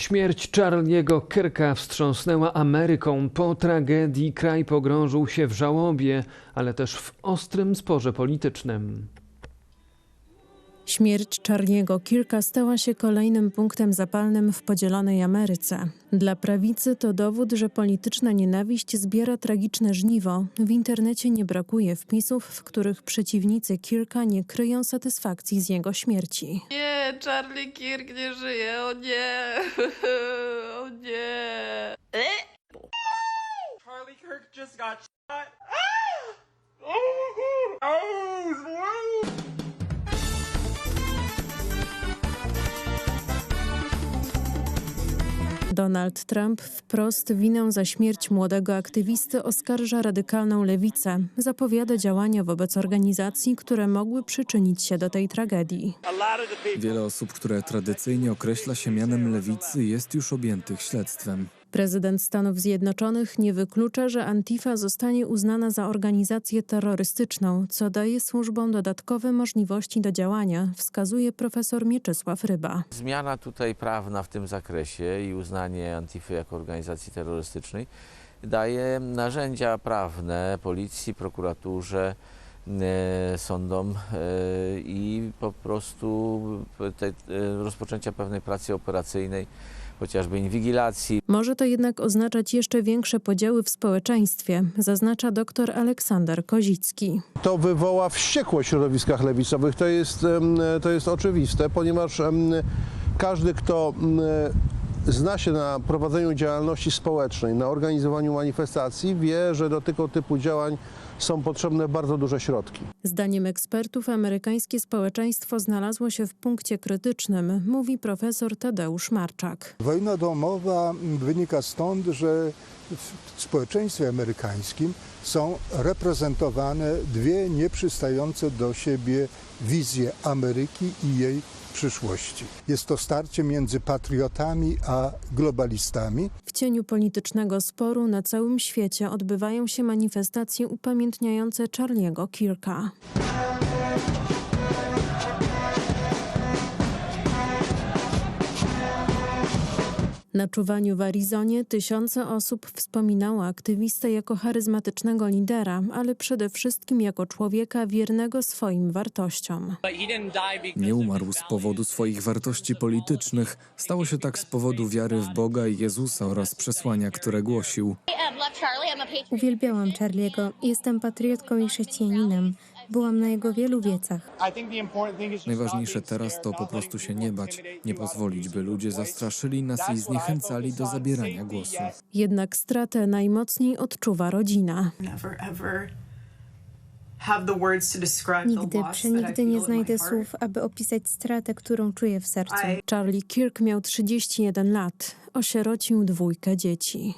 Śmierć Charliego Kirka wstrząsnęła Ameryką. Po tragedii kraj pogrążył się w żałobie, ale też w ostrym sporze politycznym. Śmierć Charliego Kirka stała się kolejnym punktem zapalnym w podzielonej Ameryce. Dla prawicy to dowód, że polityczna nienawiść zbiera tragiczne żniwo. W internecie nie brakuje wpisów, w których przeciwnicy Kirka nie kryją satysfakcji z jego śmierci. Nie, Charlie Kirk nie żyje, o nie, Donald Trump wprost winę za śmierć młodego aktywisty oskarża radykalną lewicę. Zapowiada działania wobec organizacji, które mogły przyczynić się do tej tragedii. Wiele osób, które tradycyjnie określa się mianem lewicy, jest już objętych śledztwem. Prezydent Stanów Zjednoczonych nie wyklucza, że Antifa zostanie uznana za organizację terrorystyczną, co daje służbom dodatkowe możliwości do działania, wskazuje profesor Mieczysław Ryba. Zmiana tutaj prawna w tym zakresie i uznanie Antify jako organizacji terrorystycznej daje narzędzia prawne policji, prokuraturze, e, sądom e, i po prostu e, rozpoczęcia pewnej pracy operacyjnej, chociażby inwigilacji, Może to jednak oznaczać jeszcze większe podziały w społeczeństwie, zaznacza dr Aleksander Kozicki. To wywoła wściekłość w środowiskach lewicowych. To jest, to jest oczywiste, ponieważ każdy, kto zna się na prowadzeniu działalności społecznej, na organizowaniu manifestacji, wie, że do tego typu działań są potrzebne bardzo duże środki. Zdaniem ekspertów amerykańskie społeczeństwo znalazło się w punkcie krytycznym, mówi profesor Tadeusz Marczak. Wojna domowa wynika stąd, że w społeczeństwie amerykańskim są reprezentowane dwie nieprzystające do siebie wizje Ameryki i jej przyszłości. Jest to starcie między patriotami a globalistami. W cieniu politycznego sporu na całym świecie odbywają się manifestacje upamiętniające Charliego Kirka. Na czuwaniu w Arizonie tysiące osób wspominało aktywistę jako charyzmatycznego lidera, ale przede wszystkim jako człowieka wiernego swoim wartościom. Nie umarł z powodu swoich wartości politycznych. Stało się tak z powodu wiary w Boga i Jezusa oraz przesłania, które głosił. Uwielbiałam Charliego. Jestem patriotką i chrześcijaninem. Byłam na jego wielu wiecach. Najważniejsze teraz to po prostu się nie bać, nie pozwolić, by ludzie zastraszyli nas i zniechęcali do zabierania głosu. Jednak stratę najmocniej odczuwa rodzina. Nigdy, przenigdy nie znajdę słów, aby opisać stratę, którą czuję w sercu. Charlie Kirk miał 31 lat. Osierocił dwójkę dzieci.